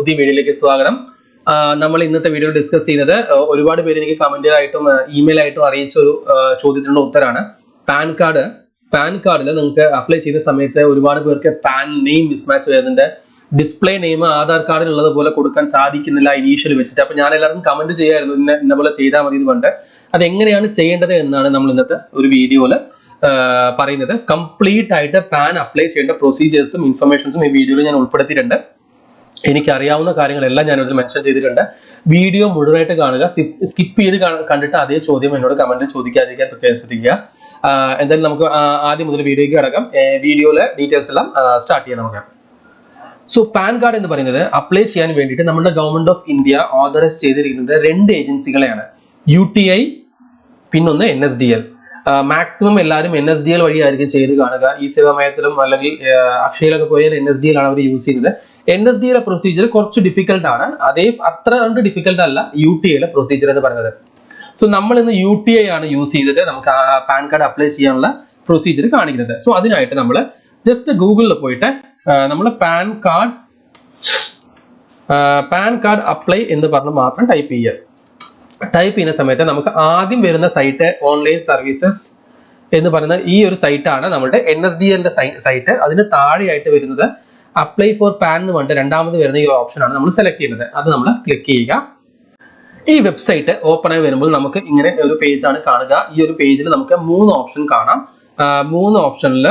പുതിയ വീഡിയോയിലേക്ക് സ്വാഗതം. നമ്മൾ ഇന്നത്തെ വീഡിയോ ഡിസ്കസ് ചെയ്യുന്നത് ഒരുപാട് പേര് എനിക്ക് കമന്റുകളായിട്ടും ഇമെയിൽ ആയിട്ടും അറിയിച്ച ഒരു ചോദ്യത്തിനുള്ള ഉത്തരാണ്. പാൻ കാർഡ് പാൻ കാർഡിൽ നിങ്ങൾക്ക് അപ്ലൈ ചെയ്യുന്ന സമയത്ത് ഒരുപാട് പേർക്ക് പാൻ നെയിം മിസ്മാച്ച് വരുന്നുണ്ട്. ഡിസ്പ്ലേ നെയിം ആധാർ കാർഡിലുള്ളത് പോലെ കൊടുക്കാൻ സാധിക്കുന്നില്ല ഇനീഷ്യൽ വെച്ചിട്ട്. അപ്പൊ ഞാൻ എല്ലാവർക്കും കമന്റ് ചെയ്യായിരുന്നു ഇന്ന ഇന്ന പോലെ ചെയ്താൽ മതി പറഞ്ഞിട്ട്. അത് എങ്ങനെയാണ് ചെയ്യേണ്ടത് എന്നാണ് നമ്മൾ ഇന്നത്തെ ഒരു വീഡിയോയിൽ പറയുന്നത്. കംപ്ലീറ്റ് ആയിട്ട് പാൻ അപ്ലൈ ചെയ്യേണ്ട പ്രൊസീജിയേഴ്സും ഇൻഫർമേഷൻസും ഈ വീഡിയോയിൽ ഞാൻ ഉൾപ്പെടുത്തിയിട്ടുണ്ട്. എനിക്ക് അറിയാവുന്ന കാര്യങ്ങളെല്ലാം ഞാനിവിടെ മെൻഷൻ ചെയ്തിട്ടുണ്ട്. വീഡിയോ മുഴുവനായിട്ട് കാണുക. സ്കിപ്പ് ചെയ്ത് കണ്ടിട്ട് അതേ ചോദ്യം എന്നോട് കമന്റിൽ ചോദിക്കാതിരിക്കാൻ പ്രത്യേകം ശ്രദ്ധിക്കുക. എന്തായാലും നമുക്ക് ആദ്യം മുതൽ വീഡിയോയ്ക്ക് കിടക്കാം. വീഡിയോയിലെ ഡീറ്റെയിൽസ് എല്ലാം സ്റ്റാർട്ട് ചെയ്യാം നമുക്ക്. സോ പാൻ കാർഡ് എന്ന് പറയുന്നത് അപ്ലൈ ചെയ്യാൻ വേണ്ടിയിട്ട് നമ്മുടെ ഗവൺമെന്റ് ഓഫ് ഇന്ത്യ ഓതറൈസ് ചെയ്തിരിക്കുന്നത് രണ്ട് ഏജൻസികളെയാണ്. യു ടി ഐ പിന്നൊന്ന് N S D L maximum എല്ലാവരും എൻ എസ് ഡി എൽ വഴിയായിരിക്കും ചെയ്ത് കാണുക. ഈ സേവാമയത്തിലും അല്ലെങ്കിൽ അക്ഷയയിലൊക്കെ പോയാൽ എൻ എസ് ഡി എൽ ആണ് അവർ യൂസ് ചെയ്യുന്നത്. എൻ എസ് ഡിയിലെ പ്രൊസീജിയർ കുറച്ച് ഡിഫിക്കൽട്ട് ആണ്. അതേ അത്ര കണ്ട് ഡിഫിക്കൽട്ട് അല്ല യു ടി ഐയിലെ പ്രൊസീജിയർ എന്ന് പറയുന്നത്. സോ നമ്മൾ ഇന്ന് യു ടി ഐ ആണ് യൂസ് ചെയ്തിട്ട് നമുക്ക് പാൻ കാർഡ് അപ്ലൈ ചെയ്യാനുള്ള പ്രൊസീജിയർ കാണിക്കുന്നത്. സോ അതിനായിട്ട് നമ്മൾ ജസ്റ്റ് ഗൂഗിളിൽ പോയിട്ട് നമ്മൾ PAN card PAN card apply എന്ന് പറഞ്ഞ് മാത്രം ടൈപ്പ് ചെയ്യുക. ടൈപ്പ് ചെയ്യുന്ന സമയത്ത് നമുക്ക് ആദ്യം വരുന്ന സൈറ്റ് ഓൺലൈൻ സർവീസസ് എന്ന് പറയുന്ന ഈ ഒരു സൈറ്റാണ് നമ്മുടെ എൻ എസ് ഡി എല്ലിന്റെ സൈറ്റ് അതിന് താഴെയായിട്ട് വരുന്നത് അപ്ലൈ ഫോർ പാൻ എന്ന് പറഞ്ഞിട്ട് രണ്ടാമത് വരുന്ന ഈ ഓപ്ഷൻ ആണ് നമ്മൾ സെലക്ട് ചെയ്യുന്നത്. അത് നമ്മൾ ക്ലിക്ക് ചെയ്യുക. ഈ വെബ്സൈറ്റ് ഓപ്പൺ ആയി വരുമ്പോൾ നമുക്ക് ഇങ്ങനെ ഒരു പേജ് ആണ് കാണുക. ഈ ഒരു പേജിൽ നമുക്ക് മൂന്ന് ഓപ്ഷൻ കാണാം. മൂന്ന് ഓപ്ഷനിൽ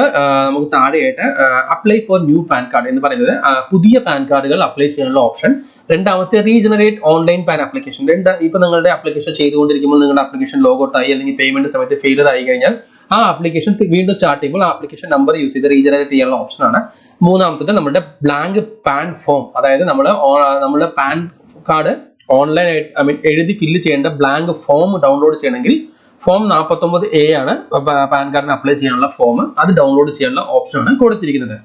നമുക്ക് താഴെയായിട്ട് apply for new PAN card എന്ന് പറയുന്നത് പുതിയ പാൻ കാർഡുകൾ അപ്ലൈ ചെയ്യാനുള്ള ഓപ്ഷൻ രണ്ടാമത്തെ റീജനറേറ്റ് ഓൺലൈൻ പാൻ ആപ്ലിക്കേഷൻ രണ്ട് ഇപ്പൊ നിങ്ങളുടെ ആപ്ലിക്കേഷൻ ചെയ്തുകൊണ്ടിരിക്കുമ്പോൾ നിങ്ങളുടെ ആപ്ലിക്കേഷൻ ലോഗൌട്ട് ആയി അല്ലെങ്കിൽ പേയ്മെന്റ് സമയത്ത് ഫെയിലർ ആയി കഴിഞ്ഞാൽ ആ ആപ്ലിക്കേഷൻ വീണ്ടും സ്റ്റാർട്ട് ചെയ്യുമ്പോൾ ആപ്ലിക്കേഷൻ നമ്പർ യൂസ് ചെയ്ത് റീജനറേറ്റ് ചെയ്യാനുള്ള ഓപ്ഷൻ ആണ്. മൂന്നാമത്തത് നമ്മുടെ ബ്ലാങ്ക് പാൻ ഫോം അതായത് നമ്മൾ നമ്മുടെ പാൻ കാർഡ് ഓൺലൈൻ ആയിട്ട് ഐ മീൻ എഴുതി ഫില്ല് ചെയ്യേണ്ട ബ്ലാങ്ക് ഫോം ഡൗൺലോഡ് ചെയ്യണമെങ്കിൽ ഫോം നാൽപ്പത്തൊമ്പത് എ ആണ് പാൻ കാർഡിന് അപ്ലൈ ചെയ്യാനുള്ള ഫോം അത് ഡൗൺലോഡ് ചെയ്യാനുള്ള ഓപ്ഷനാണ് കൊടുത്തിരിക്കുന്നത്.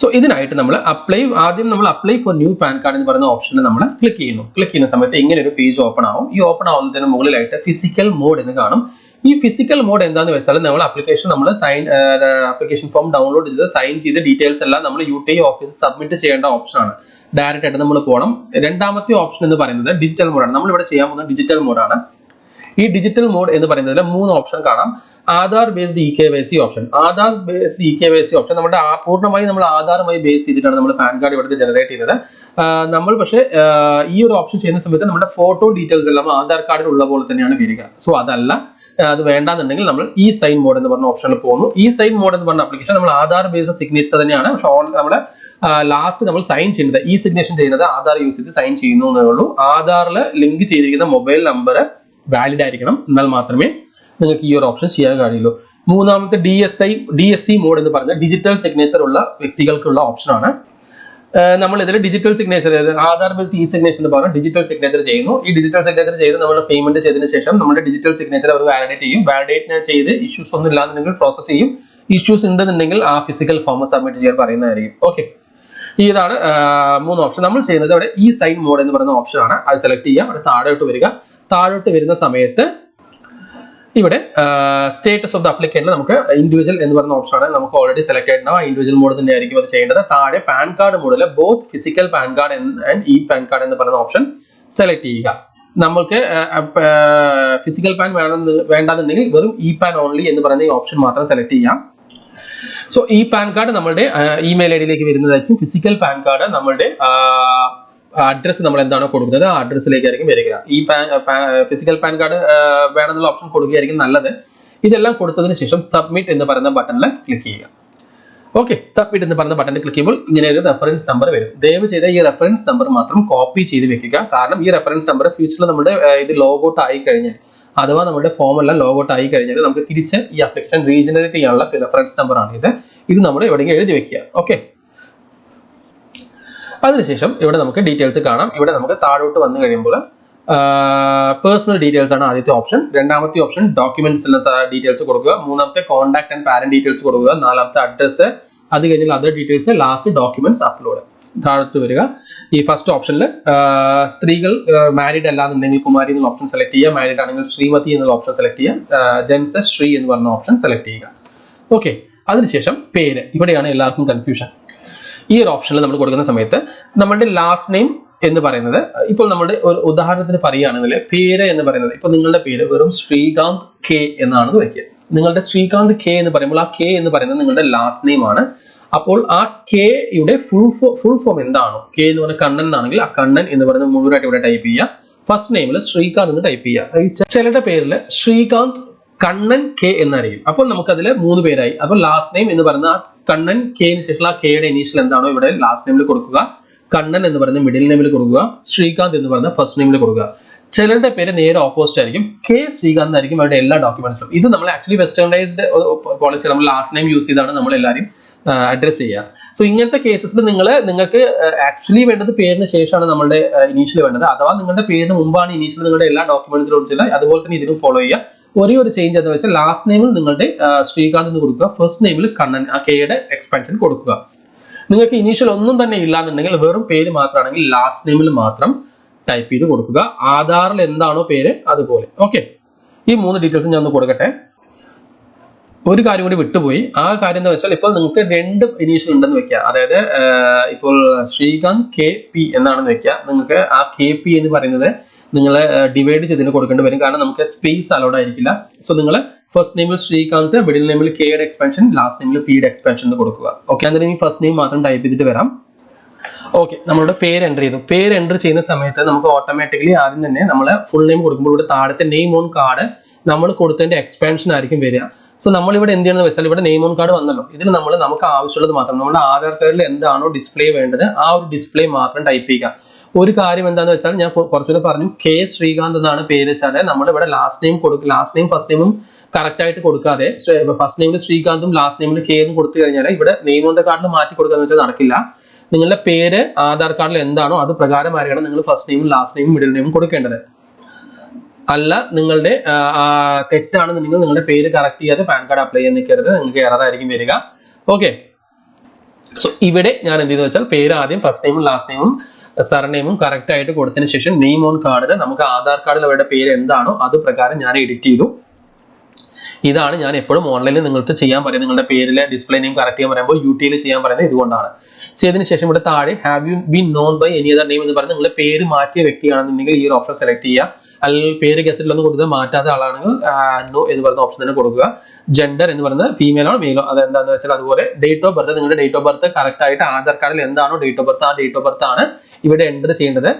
സോ ഇതിനായിട്ട് നമ്മൾ അപ്ലൈ ആദ്യം നമ്മൾ apply for new PAN card എന്ന് പറയുന്ന ഓപ്ഷനിൽ നമ്മൾ ക്ലിക്ക് ചെയ്യുന്നു. ക്ലിക്ക് ചെയ്യുന്ന സമയത്ത് ഇങ്ങനെ ഒരു പേജ് ഓപ്പൺ ആവും. ഈ ഓപ്പൺ ആവുന്നതിന് മുകളിലായിട്ട് ഫിസിക്കൽ മോഡ് എന്ന് കാണും. ഈ ഫിസിക്കൽ മോഡ് എന്താണെന്ന് വെച്ചാൽ നമ്മൾ ആപ്ലിക്കേഷൻ നമ്മൾ സൈൻ ആപ്ലിക്കേഷൻ ഫോം ഡൗൺലോഡ് ചെയ്ത് സൈൻ ചെയ്ത് ഡീറ്റെയിൽസ് എല്ലാം നമ്മൾ യു ടി ഓഫീസിൽ സബ്മിറ്റ് ചെയ്യേണ്ട ഓപ്ഷനാണ് ഡയറക്റ്റ് ആയിട്ട് നമ്മൾ പോകണം രണ്ടാമത്തെ ഓപ്ഷൻ എന്ന് പറയുന്നത് ഡിജിറ്റൽ മോഡാണ് നമ്മൾ ഇവിടെ ചെയ്യാൻ പോകുന്നത് ഡിജിറ്റൽ മോഡാണ് ഈ ഡിജിറ്റൽ മോഡ് എന്ന് പറയുന്നതിൽ മൂന്ന് ഓപ്ഷൻ കാണാം. Aadhaar based E K Y C option Aadhaar based E K Y C option നമ്മുടെ പൂർണമായി നമ്മൾ ആധാറുമായി ബേസ് ചെയ്തിട്ടാണ് നമ്മൾ പാൻ കാർഡ് ഇവിടുത്തെ ജനറേറ്റ് ചെയ്തത്. നമ്മൾ പക്ഷേ ഈ ഒരു ഓപ്ഷൻ ചെയ്യുന്ന സമയത്ത് നമ്മുടെ ഫോട്ടോ ഡീറ്റെയിൽസ് എല്ലാം ആധാർ കാർഡിൽ ഉള്ള പോലെ തന്നെയാണ് വരിക. സോ അതല്ല. അത് വേണ്ടാന്നുണ്ടെങ്കിൽ നമ്മൾ ഈ സൈൻ മോഡ് എന്ന് പറഞ്ഞ ഓപ്ഷനിൽ പോകുന്നു. ഈ സൈൻ മോഡ് എന്ന് പറഞ്ഞ ആപ്ലിക്കേഷൻ നമ്മൾ ആധാർ ബേസ്ഡ് സിഗ്നേച്ചർ തന്നെയാണ്. പക്ഷേ ഓൺ നമ്മുടെ ലാസ്റ്റ് നമ്മൾ സൈൻ ചെയ്യുന്നത്. ഈ സിഗ്നേഷൻ ചെയ്യുന്നത് ആധാർ യൂസ് ചെയ്ത് സൈൻ ചെയ്യുന്നു എന്നേ ഉള്ളൂ. ആധാറിൽ ലിങ്ക് ചെയ്തിരിക്കുന്ന മൊബൈൽ നമ്പർ വാലിഡ് ആയിരിക്കണം. എന്നാൽ മാത്രമേ നിങ്ങൾക്ക് ഈ ഒരു ഓപ്ഷൻ ചെയ്യാൻ കഴിയുള്ളൂ. മൂന്നാമത്തെ D S I D S C mode എന്ന് പറഞ്ഞ ഡിജിറ്റൽ സിഗ്നേച്ചർ ഉള്ള വ്യക്തികൾക്കുള്ള ഓപ്ഷനാണ് നമ്മൾ ഇതിൽ digital signature Aadhaar based E signature എന്ന് പറഞ്ഞാൽ ഡിജിറ്റൽ സിഗ്നേച്ചർ ചെയ്യുന്നു. ഈ ഡിജിറ്റൽ സിഗ്നേച്ചർ ചെയ്ത് നമ്മൾ പേയ്മെന്റ് ചെയ്തതിന് ശേഷം നമ്മുടെ ഡിജിറ്റൽ സിഗ്നേച്ചർ അവർ വാലിഡേറ്റ് ചെയ്യും. വാലിഡേറ്റ് ചെയ്ത് ഇഷ്യൂസ് ഒന്നും ഇല്ലാന്നുണ്ടെങ്കിൽ പ്രോസസ് ചെയ്യും. ഇഷ്യൂസ് ഉണ്ടെന്നുണ്ടെങ്കിൽ ആ ഫിസിക്കൽ ഫോം സബ്മിറ്റ് ചെയ്യാൻ പറയുന്നതായിരിക്കും. ഓക്കെ ഇതാണ് മൂന്ന് ഓപ്ഷൻ നമ്മൾ ചെയ്യുന്നത് അവിടെ ഇ സൈൻ മോഡ് എന്ന് പറയുന്ന ഓപ്ഷൻ ആണ്. അത് സെലക്ട് ചെയ്യാം. അവിടെ താഴോട്ട് വരിക. താഴോട്ട് വരുന്ന സമയത്ത് ഇവിടെ സ്റ്റേറ്റസ് ഓഫ് ദ അപ്ലിക്കേഷനിൽ നമുക്ക് ഇൻഡിവിജ്വൽ എന്ന് പറയുന്ന ഓപ്ഷനാണ് നമുക്ക് ഓൾറെഡി സെലക്ട് ആയിട്ടുണ്ടാവും ഇൻഡിവിജ്വൽ മോഡ് തന്നെ ആയിരിക്കും അത് ചെയ്യേണ്ടത്. താഴെ പാൻ കാർഡ് മോഡിൽ both physical PAN card and E PAN card എന്ന് പറയുന്ന ഓപ്ഷൻ സെലക്ട് ചെയ്യുക. നമ്മൾക്ക് ഫിസിക്കൽ പാൻ വേണം വേണ്ടെന്നുണ്ടെങ്കിൽ വെറും ഇ പാൻ ഓൺലി എന്ന് പറയുന്ന ഈ ഓപ്ഷൻ മാത്രം സെലക്ട് ചെയ്യാം. സോ ഈ പാൻ കാർഡ് നമ്മളുടെ ഇമെയിൽ ഐ ഡിയിലേക്ക് വരുന്നതായിരിക്കും. ഫിസിക്കൽ പാൻ കാർഡ് നമ്മളുടെ അഡ്രസ്സ് നമ്മൾ എന്താണോ കൊടുക്കുന്നത് ആ അഡ്രസ്സിലേക്കായിരിക്കും വരിക. ഈ ഫിസിക്കൽ പാൻ കാർഡ് വേണമെന്നുള്ള ഓപ്ഷൻ കൊടുക്കുകയായിരിക്കും നല്ലത്. ഇതെല്ലാം കൊടുത്തതിന് ശേഷം സബ്മിറ്റ് എന്ന് പറയുന്ന ബട്ടണിൽ ക്ലിക്ക് ചെയ്യുക. ഓക്കെ സബ്മിറ്റ് എന്ന് പറയുന്ന ബട്ടണിൽ ക്ലിക്ക് ചെയ്യുമ്പോൾ ഇങ്ങനെ ഒരു റെഫറൻസ് നമ്പർ വരും. ദയവ് ചെയ്ത ഈ റെഫറൻസ് നമ്പർ മാത്രം കോപ്പി ചെയ്ത് വെക്കുക. കാരണം ഈ റെഫറൻസ് നമ്പർ ഫ്യൂച്ചറിൽ നമ്മുടെ ഇത് ലോഗൗട്ട് ആയി കഴിഞ്ഞാൽ അഥവാ നമ്മുടെ ഫോം എല്ലാം ലോഗൗട്ട് ആയി കഴിഞ്ഞാൽ നമുക്ക് തിരിച്ച് ഈ അപ്ലിക്കേഷൻ റീജനറേറ്റ് ചെയ്യാനുള്ള റെഫറൻസ് നമ്പർ ആണ് ഇത് ഇത് നമ്മൾ എവിടെയെങ്കിലും എഴുതി വെക്കുക. ഓക്കെ അതിനുശേഷം ഇവിടെ നമുക്ക് ഡീറ്റെയിൽസ് കാണാം. ഇവിടെ നമുക്ക് താഴോട്ട് വന്നു കഴിയുമ്പോൾ പേഴ്സണൽ ഡീറ്റെയിൽസ് ആണ് ആദ്യത്തെ ഓപ്ഷൻ രണ്ടാമത്തെ ഓപ്ഷൻ ഡോക്യുമെന്റ്സ് ഡീറ്റെയിൽസ് കൊടുക്കുക. മൂന്നാമത്തെ കോൺടാക്ട് ആൻഡ് പാരന്റ് ഡീറ്റെയിൽസ് കൊടുക്കുക. നാലാമത്തെ അഡ്രസ്സ് അത് കഴിഞ്ഞാൽ other details last documents upload താഴത്ത് വരിക. ഈ ഫസ്റ്റ് ഓപ്ഷനിൽ സ്ത്രീകൾ മാരീഡ് അല്ലാന്നുണ്ടെങ്കിൽ കുമാരി എന്നുള്ള ഓപ്ഷൻ സെലക്ട് ചെയ്യുക. മാരീഡ് ആണെങ്കിൽ ശ്രീമതി എന്നുള്ള ഓപ്ഷൻ സെലക്ട് ചെയ്യുക. ജെൻസ് ശ്രീ എന്ന് പറഞ്ഞ ഓപ്ഷൻ സെലക്ട് ചെയ്യുക. ഓക്കെ അതിനുശേഷം പേര്. ഇവിടെയാണ് എല്ലാവർക്കും കൺഫ്യൂഷൻ ഈ ഒരു ഓപ്ഷനിൽ നമ്മൾ കൊടുക്കുന്ന സമയത്ത് നമ്മളുടെ ലാസ്റ്റ് നെയിം എന്ന് പറയുന്നത് ഇപ്പോൾ നമ്മുടെ ഒരു ഉദാഹരണത്തിന് പറയുകയാണെങ്കിൽ പേര് എന്ന് പറയുന്നത് ഇപ്പോൾ നിങ്ങളുടെ പേര് വെറും ശ്രീകാന്ത് കെ എന്നാണെന്ന് വയ്ക്കുക നിങ്ങളുടെ ശ്രീകാന്ത് കെ എന്ന് പറയുമ്പോൾ ആ കെ എന്ന് പറയുന്നത് നിങ്ങളുടെ ലാസ്റ്റ് നെയിം ആണ്. അപ്പോൾ ആ കെയുടെ ഫുൾ ഫുൾ ഫോം എന്താണോ കെ എന്ന് പറഞ്ഞ കണ്ണൻ എന്നാണെങ്കിൽ ആ കണ്ണൻ എന്ന് പറയുന്നത് മുഴുവനായിട്ട് ഇവിടെ ടൈപ്പ് ചെയ്യുക. ഫസ്റ്റ് നെയിമിൽ ശ്രീകാന്ത് എന്ന് ടൈപ്പ് ചെയ്യുക. ചിലരുടെ പേരിൽ ശ്രീകാന്ത് കണ്ണൻ കെ എന്നായിരിക്കും. അപ്പോൾ നമുക്കതിൽ മൂന്ന് പേരായി. അപ്പോൾ ലാസ്റ്റ് നെയിം എന്ന് പറയുന്ന കണ്ണൻ കെന് ശേഷം ആ കെയുടെ ഇനീഷ്യൽ എന്താണോ ഇവിടെ ലാസ്റ്റ് നെയിമിൽ കൊടുക്കുക. കണ്ണൻ എന്ന് പറയുന്ന മിഡിൽ നെയിമിൽ കൊടുക്കുക. ശ്രീകാന്ത് എന്ന് പറയുന്ന ഫസ്റ്റ് നെയിമിൽ കൊടുക്കുക. ചിലരുടെ പേര് നേരെ ഓപ്പോസിറ്റ് ആയിരിക്കും. കെ ശ്രീകാന്ത് ആയിരിക്കും അവരുടെ എല്ലാ ഡോക്യുമെന്റ്സിലും ഇത് നമ്മൾ ആക്ച്വലി വെസ്റ്റേണൈസ്ഡ് പോളിസി നമ്മൾ ലാസ്റ്റ് നെയിം യൂസ് ചെയ്താണ് നമ്മൾ എല്ലാവരും അഡ്രസ് ചെയ്യുക. സോ ഇങ്ങനത്തെ കേസസിൽ നിങ്ങൾ നിങ്ങൾക്ക് ആക്ച്വലി വേണ്ടത് പേരിന് ശേഷമാണ് നമ്മുടെ ഇനീഷ്യൽ വേണ്ടത്. അഥവാ നിങ്ങളുടെ പേരിന് മുമ്പാണ് ഇനീഷ്യൽ നിങ്ങളുടെ എല്ലാ ഡോക്യുമെന്റ്സിലും വെച്ചില്ല അതുപോലെ തന്നെ ഇതിനും ഫോളോ ചെയ്യുക. ഒരേ ഒരു ചേഞ്ച് എന്ന് വെച്ചാൽ ലാസ്റ്റ് നെയിമിൽ നിങ്ങളുടെ ശ്രീകാന്ത് എന്ന് കൊടുക്കുക. ഫസ്റ്റ് നെയിമിൽ കണ്ണൻ ആ കെയുടെ എക്സ്പെൻഷൻ കൊടുക്കുക. നിങ്ങൾക്ക് ഇനീഷ്യൽ ഒന്നും തന്നെ ഇല്ലാന്നുണ്ടെങ്കിൽ വെറും പേര് മാത്രമാണെങ്കിൽ ലാസ്റ്റ് നെയിമിൽ മാത്രം ടൈപ്പ് ചെയ്ത് കൊടുക്കുക. ആധാറിൽ എന്താണോ പേര് അതുപോലെ. ഓക്കെ ഈ മൂന്ന് ഡീറ്റെയിൽസ് ഞാൻ ഒന്ന് കൊടുക്കട്ടെ. ഒരു കാര്യം കൂടി വിട്ടുപോയി. ആ കാര്യം എന്ന് വെച്ചാൽ ഇപ്പോൾ നിങ്ങൾക്ക് രണ്ട് ഇനീഷ്യൽ ഉണ്ടെന്ന് വെക്കുക. അതായത് ഇപ്പോൾ ശ്രീകാന്ത് കെ പി എന്നാണെന്ന് വെക്കുക. നിങ്ങൾക്ക് ആ കെ പി എന്ന് പറയുന്നത് നിങ്ങൾ ഡിവൈഡ് ചെയ്തിന് കൊടുക്കേണ്ടി വരും. കാരണം നമുക്ക് സ്പേസ് അലോഡ് ആയിരിക്കില്ല. സോ നിങ്ങൾ ഫസ്റ്റ് നെയിമിൽ ശ്രീകാന്ത് മിഡിൽ നെയിമിൽ കെയുടെ എക്സ്പെൻഷൻ ലാസ്റ്റ് നെയിമിൽ പിയുടെ എക്സ്പെൻഷൻ കൊടുക്കുക. ഓക്കെ അന്നേരം ഈ ഫസ്റ്റ് നെയിം മാത്രം ടൈപ്പ് ചെയ്തിട്ട് വരാം. ഓക്കെ നമ്മളുടെ പേര് എന്റർ ചെയ്തു. പേര് എന്റർ ചെയ്യുന്ന സമയത്ത് നമുക്ക് ഓട്ടോമാറ്റിക്കലി ആദ്യം തന്നെ നമ്മൾ ഫുൾ നെയിം കൊടുക്കുമ്പോൾ ഇവിടെ താഴത്തെ നെയിം ഓൺ കാർഡ് നമ്മൾ കൊടുത്തതിന്റെ എക്സ്പാൻഷൻ ആയിരിക്കും വരിക. സോ നമ്മൾ ഇവിടെ എന്ത് ചെയ്യണമെന്ന് വെച്ചാൽ ഇവിടെ നെയിം ഓൺ കാർഡ് വന്നല്ലോ. ഇതിൽ നമ്മൾ നമുക്ക് ആവശ്യമുള്ളത് മാത്രം. നമ്മുടെ ആധാർ കാർഡിൽ എന്താണോ ഡിസ്പ്ലേ വേണ്ടത് ആ ഒരു ഡിസ്പ്ലേ മാത്രം ടൈപ്പ് ചെയ്യുക. ഒരു കാര്യം എന്താണെന്ന് വെച്ചാൽ ഞാൻ കുറച്ചുകൂടെ പറഞ്ഞു. കെ ശ്രീകാന്ത് എന്നാണ് പേര് വെച്ചാൽ നമ്മൾ ഇവിടെ ലാസ്റ്റ് നെയിം കൊടുക്കും ലാസ്റ്റ് നെയിം ഫസ്റ്റ് നെയിമും കറക്റ്റ് ആയിട്ട് കൊടുക്കാതെ ഫസ്റ്റ് നെയിമിൽ ശ്രീകാന്തും ലാസ്റ്റ് നെയിമിൽ കെ എന്നും കൊടുത്തു കഴിഞ്ഞാൽ ഇവിടെ നെയിം ഓൺ ദ കാർഡിൽ മാറ്റി കൊടുക്കുക എന്ന് വെച്ചാൽ നടക്കില്ല. നിങ്ങളുടെ പേര് ആധാർ കാർഡിൽ എന്താണോ അത് പ്രകാരം പ്രകാരമായിരിക്കണം നിങ്ങൾ ഫസ്റ്റ് നെയിമും ലാസ്റ്റ് നെയിമും മിഡിൽ നെയിമും കൊടുക്കേണ്ടത്. അല്ല നിങ്ങളുടെ തെറ്റാണ് നിങ്ങൾ നിങ്ങളുടെ പേര് കറക്റ്റ് ചെയ്യാതെ പാൻ കാർഡ് അപ്ലൈ ചെയ്യാൻ നിൽക്കരുത്. നിങ്ങൾക്ക് എറർ ആയിരിക്കും വരിക. ഓക്കെ സോ ഇവിടെ ഞാൻ എന്ത് ചെയ്തു വെച്ചാൽ പേര് ആദ്യം ഫസ്റ്റ് നെയിമും ലാസ്റ്റ് നെയിമും സർനെയിമും കറക്റ്റ് ആയിട്ട് കൊടുത്തതിന് ശേഷം നെയിം ഓൺ കാർഡിൽ നമുക്ക് ആധാർ കാർഡിൽ അവരുടെ പേര് എന്താണോ അത് പ്രകാരം ഞാൻ എഡിറ്റ് ചെയ്തു. ഇതാണ് ഞാൻ എപ്പോഴും ഓൺലൈനിൽ നിങ്ങൾക്ക് ചെയ്യാൻ പറയുന്നത്. നിങ്ങളുടെ പേരിലെ ഡിസ്പ്ലേ നെയിം കറക്റ്റ് ചെയ്യാൻ പറയുമ്പോൾ യു ടിയിൽ ചെയ്യാൻ പറയുന്നത് ഇതുകൊണ്ടാണ്. ചെയ്തതിന് ശേഷം ഇവിടെ താഴെ have you been known by any other name എന്ന് പറഞ്ഞ് നിങ്ങളുടെ പേര് മാറ്റിയ വ്യക്തിയാണെന്നുണ്ടെങ്കിൽ ഈ ഒരു ഓപ്ഷൻ സെലക്ട് ചെയ്യുക. അല്ലെങ്കിൽ പേര് ഗസറ്റിലൊന്നും കൊടുത്താൽ മാറ്റാത്ത ആളാണെങ്കിൽ നോ എന്ന് പറയുന്ന ഓപ്ഷൻ തന്നെ കൊടുക്കുക. ജെൻഡർ എന്ന് പറയുന്നത് ഫീമെയിലോ മെയിലോ അത് എന്താണെന്ന് വെച്ചാൽ അതുപോലെ ഡേറ്റ് ഓഫ് ബർത്ത് നിങ്ങളുടെ ഡേറ്റ് ഓഫ് ബർത്ത് കറക്റ്റ് ആയിട്ട് ആധാർ കാർഡിൽ എന്താണോ ഡേറ്റ് ഓഫ് ബർത്ത് ആ ഡേറ്റ് ഓഫ് ബർത്ത് ആണ് ഇവിടെ എന്റർ ചെയ്യേണ്ടത്.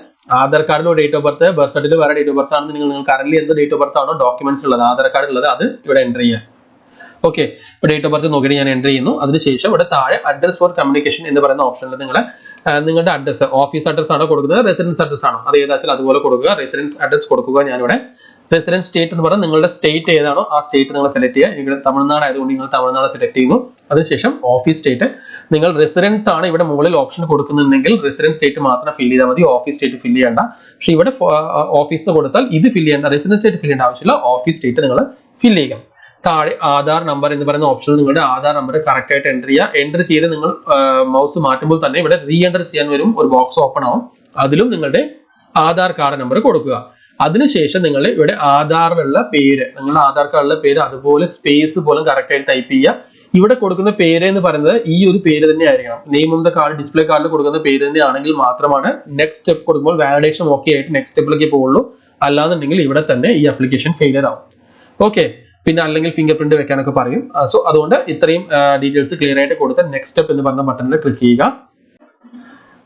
Aadhaar കാർഡിലോ date of birth birth certificate വേറെ ഡേറ്റ് ഓഫ് ബർത്ത് ആണെന്ന് നിങ്ങൾ കറന്റ് എന്ത് ഡേറ്റ് ഓഫ് ബർത്ത് ആണോ ഡോക്യുമെന്റ്സ് ഉള്ളത് ആധാർ കാർഡ് ഉള്ളത് അത് ഇവിടെ എന്റർ ചെയ്യുക. ഓക്കെ ഇപ്പോൾ ഡേറ്റ് ഓഫ് ബർത്ത് നോക്കിയിട്ട് ഞാൻ എന്റർ ചെയ്യുന്നു. അതിനുശേഷം ഇവിടെ താഴെ അഡ്രസ് ഫോർ കമ്മ്യൂണിക്കേഷൻ എന്ന് പറയുന്ന ഓപ്ഷനിൽ നിങ്ങൾ നിങ്ങളുടെ അഡ്രസ്സ് ഓഫീസ് അഡ്രസ് ആണോ കൊടുക്കുന്നത്? റെസിഡൻസ് അഡ്രസ് ആണോ? അത് ഏതാച്ചാൽ അതുപോലെ കൊടുക്കുക. റെസിഡൻസ് അഡ്രസ് കൊടുക്കുക ഞാനിവിടെ. റെസിഡൻസ് സ്റ്റേറ്റ് എന്ന് പറഞ്ഞാൽ നിങ്ങളുടെ സ്റ്റേറ്റ് ഏതാണോ ആ സ്റ്റേറ്റ് നിങ്ങൾ സെലക്ട് ചെയ്യുക. ഇവിടെ തമിഴ്നാട് ആയതുകൊണ്ട് നിങ്ങൾ തമിഴ്നാട് സെലക്ട് ചെയ്യുന്നു. അതിനുശേഷം ഓഫീസ് സ്റ്റേറ്റ് നിങ്ങൾ റെസിഡൻസ് ആണ് ഇവിടെ മുകളിൽ ഓപ്ഷൻ കൊടുക്കുന്നുണ്ടെങ്കിൽ റെസിഡൻസ് സ്റ്റേറ്റ് മാത്രം ഫില്ല് ചെയ്താൽ മതി. ഓഫീസ് സ്റ്റേറ്റ് ഫില്ല് ചെയ്യേണ്ട. പക്ഷേ ഇവിടെ ഓഫീസ് കൊടുത്താൽ ഇത് ഫില്ല് ചെയ്യേണ്ട. റെസിഡൻസ് സ്റ്റേറ്റ് ഫില്ല് ചെയ്യേണ്ട ആവശ്യമില്ല. ഓഫീസ് സ്റ്റേറ്റ് നിങ്ങൾ ഫില്ല് ചെയ്യുക. താഴെ ആധാർ നമ്പർ എന്ന് പറയുന്ന ഓപ്ഷനിൽ നിങ്ങളുടെ ആധാർ നമ്പർ കറക്റ്റ് ആയിട്ട് എന്റർ ചെയ്യുക. എന്റർ ചെയ്ത് നിങ്ങൾ മൗസ് മാറ്റുമ്പോൾ തന്നെ ഇവിടെ റീ എന്റർ ചെയ്യാൻ വരും. ഒരു ബോക്സ് ഓപ്പൺ ആവും. അതിലും നിങ്ങളുടെ ആധാർ കാർഡ് നമ്പർ കൊടുക്കുക. അതിനുശേഷം നിങ്ങൾ ഇവിടെ ആധാറിലുള്ള പേര് നിങ്ങളുടെ ആധാർ കാർഡിലെ പേര് അതുപോലെ സ്പേസ് പോലും കറക്റ്റ് ആയിട്ട് ടൈപ്പ് ചെയ്യുക. ഇവിടെ കൊടുക്കുന്ന പേര് എന്ന് പറയുന്നത് ഈ ഒരു പേര് തന്നെ ആയിരിക്കണം. Name of the card display കാർഡിൽ കൊടുക്കുന്ന പേര് തന്നെ ആണെങ്കിൽ മാത്രമാണ് നെക്സ്റ്റ് സ്റ്റെപ്പ് കൊടുക്കുമ്പോൾ വാലിഡേഷൻ ഓക്കെ ആയിട്ട് നെക്സ്റ്റ് സ്റ്റെപ്പിലേക്ക് പോകുള്ളൂ അല്ലാന്നുണ്ടെങ്കിൽ ഇവിടെ തന്നെ ഈ ആപ്ലിക്കേഷൻ ഫെയിലിയർ ആവും. ഓക്കെ പിന്നെ അല്ലെങ്കിൽ ഫിംഗർ പ്രിന്റ് വെക്കാനൊക്കെ പറയും. സോ അതുകൊണ്ട് ഇത്രയും ഡീറ്റെയിൽസ് ക്ലിയർ ആയിട്ട് കൊടുത്ത് നെക്സ്റ്റ് സ്റ്റെപ്പ് എന്ന് പറഞ്ഞ ബട്ടണിൽ ക്ലിക്ക് ചെയ്യുക.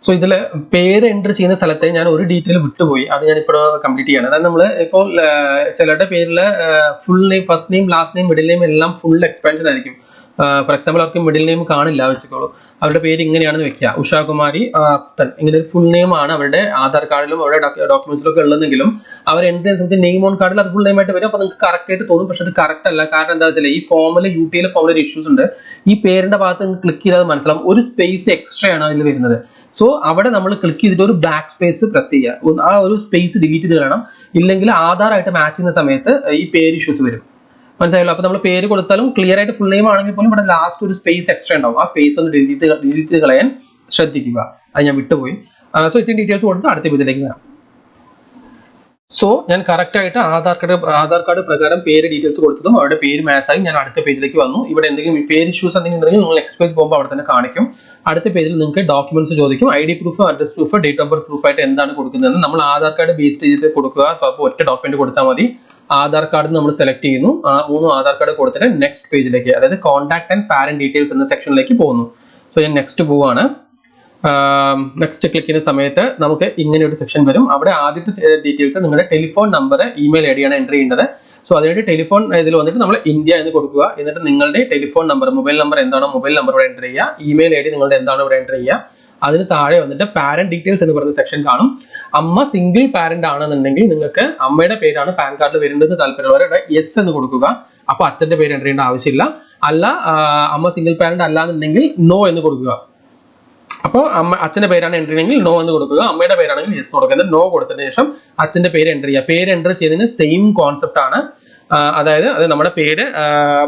സോ ഇതിൽ പേര് എന്റർ ചെയ്യുന്ന സ്ഥലത്തെ ഞാൻ ഒരു ഡീറ്റെയിൽ വിട്ടുപോയി. അത് ഞാൻ ഇപ്പോൾ കംപ്ലീറ്റ് ചെയ്യണം. അതായത് നമ്മൾ ഇപ്പോൾ ചിലരുടെ പേരിൽ full name first name last name middle name എല്ലാം ഫുൾ എക്സ്പാൻഷൻ ആയിരിക്കും. ഫോർ എക്സാമ്പിൾ അവർക്ക് മിഡിൽ നെയിം കാണില്ല വെച്ചോളൂ അവരുടെ പേര് ഇങ്ങനെയാണെന്ന് വെക്കുക. ഉഷാകുമാരി അത്തൻ ഇങ്ങനെ ഒരു ഫുൾ നെയിം ആണ് അവരുടെ ആധാർ കാർഡിലും അവരുടെ ഡോക്യുമെന്റ്സിലൊക്കെ ഉള്ളതെങ്കിലും അവർ എൻട്രി സമയത്ത് നെയിം ഓൺ കാർഡിൽ അത് ഫുൾ നെയിം ആയിട്ട് വരും. അപ്പോൾ നിങ്ങൾക്ക് കറക്റ്റ് ആയിട്ട് തോന്നും. പക്ഷെ അത് കറക്റ്റ് അല്ല. കാരണം എന്താ വെച്ചാൽ ഈ ഫോമിൽ യു ടിയിലെ ഫോമിൽ ഒരു ഇഷ്യൂസ് ഉണ്ട്. ഈ പേരിന്റെ ഭാഗത്ത് നിങ്ങൾക്ക് ക്ലിക്ക് ചെയ്താൽ മനസ്സിലാവും. ഒരു സ്പേസ് എക്സ്ട്രാ ആണ് അതിൽ വരുന്നത്. സോ അവിടെ നമ്മൾ ക്ലിക്ക് ചെയ്തിട്ട് ഒരു ബാക്ക് സ്പേസ് പ്രസ് ചെയ്യുക. ആ ഒരു സ്പേസ് ഡിലീറ്റ് ചെയ്ത് കളയണം. ഇല്ലെങ്കിൽ ആധാറായിട്ട് മാച്ച് ചെയ്യുന്ന സമയത്ത് ഈ പേര് ഇഷ്യൂസ് വരും. മനസ്സിലായല്ലോ? അപ്പൊ നമ്മൾ പേര് കൊടുത്താലും ക്ലിയർ ആയിട്ട് ഫുൾ നെയിം ആണെങ്കിൽ പോലും ഇവിടെ ലാസ്റ്റ് ഒരു സ്പേസ് എക്സ്ട്രാ ഉണ്ടാവും. ആ സ്പേസ് ഒന്ന് ഡിലീറ്റ് ഡിലീറ്റ് ചെയ്ത് കളയാൻ ശ്രദ്ധിക്കുക. അത് ഞാൻ വിട്ടുപോയി. സോ ഇത്രയും ഡീറ്റെയിൽസ് കൊടുത്ത് അടുത്ത പേജിലേക്ക് വരാം. സോ ഞാൻ കറക്റ്റ് ആയിട്ട് ആധാർ കാർഡ് ആധാർ കാർഡ് പ്രകാരം പേര് ഡീറ്റെയിൽസ് കൊടുത്തതും അവരുടെ പേര് മാച്ച് ആയി ഞാൻ അടുത്ത പേജിലേക്ക് വന്നു. ഇവിടെ എന്തെങ്കിലും പേര് ഇഷ്യൂസ് എന്തെങ്കിലും ഉണ്ടെങ്കിൽ നിങ്ങൾ നെക്സ്റ്റ് പോകുമ്പോൾ അവിടെ തന്നെ കാണിക്കും. അടുത്ത പേജിൽ നിങ്ങൾക്ക് ഡോക്യുമെന്റ്സ് ചോദിക്കും. I D proof address proof date of birth proof ആയിട്ട് എന്താണ് കൊടുക്കുന്നത് നമ്മൾ ആധാർ കാർഡ് ബേസ് ചെയ്തിട്ട് കൊടുക്കുക. സോ അപ്പോൾ ഒറ്റ ഡോക്യുമെന്റ് കൊടുത്താൽ മതി. ആധാർ കാർഡ് നമ്മൾ സെലക്ട് ചെയ്യുന്നു. ആ മൂന്ന് ആധാർ കാർഡ് കൊടുത്തിട്ട് നെക്സ്റ്റ് പേജിലേക്ക് അതായത് കോൺടാക്ട് ആൻഡ് പാരന്റ് ഡീറ്റെയിൽസ് എന്ന സെക്ഷനിലേക്ക് പോകുന്നു. സോ ഞാൻ നെക്സ്റ്റ് പോവാണ്. നെക്സ്റ്റ് ക്ലിക്ക് ചെയ്യുന്ന സമയത്ത് നമുക്ക് ഇങ്ങനെ ഒരു സെക്ഷൻ വരും. അവിടെ ആദ്യത്തെ ഡീറ്റെയിൽസ് നിങ്ങളുടെ ടെലിഫോൺ നമ്പർ ഇമെയിൽ ഐ ഡിയാണ് എന്റർ ചെയ്യേണ്ടത്. സോ അതിനായിട്ട് ടെലിഫോൺ ഇതിൽ വന്നിട്ട് നമ്മൾ ഇന്ത്യ എന്ന് കൊടുക്കുക. എന്നിട്ട് നിങ്ങളുടെ ടെലിഫോൺ നമ്പർ മൊബൈൽ നമ്പർ എന്താണോ മൊബൈൽ നമ്പർ ഇവിടെ എന്റർ ചെയ്യുക. ഇമെയിൽ ഐ ഡി നിങ്ങളുടെ എന്താണോ ഇവിടെ എന്റർ ചെയ്യുക. അതിന് താഴെ വന്നിട്ട് പാരന്റ് ഡീറ്റെയിൽസ് എന്ന് പറയുന്ന സെക്ഷൻ കാണും. അമ്മ സിംഗിൾ പാരന്റ് ആണെന്നുണ്ടെങ്കിൽ നിങ്ങൾക്ക് അമ്മയുടെ പേരാണ് പാൻ കാർഡിൽ വരേണ്ടത് താല്പര്യമുള്ളവരുടെ എസ് എന്ന് കൊടുക്കുക. അപ്പൊ അച്ഛന്റെ പേര് എന്റർ ചെയ്യേണ്ട ആവശ്യമില്ല. അല്ല അമ്മ സിംഗിൾ പാരന്റ് അല്ലാന്നുണ്ടെങ്കിൽ നോ എന്ന് കൊടുക്കുക. അപ്പോൾ അമ്മ അച്ഛന്റെ പേരാണ് എന്റർ ചെയ്യണമെങ്കിൽ നോ എന്ന് കൊടുക്കുക. അമ്മയുടെ പേരാണെങ്കിൽ യെസ് കൊടുക്കുന്നത് നോ കൊടുത്തതിന് ശേഷം അച്ഛന്റെ പേര് എന്റർ ചെയ്യുക. പേര് എന്റർ ചെയ്തതിന് സെയിം കോൺസെപ്റ്റ് ആണ്. അതായത് അത് നമ്മുടെ പേര്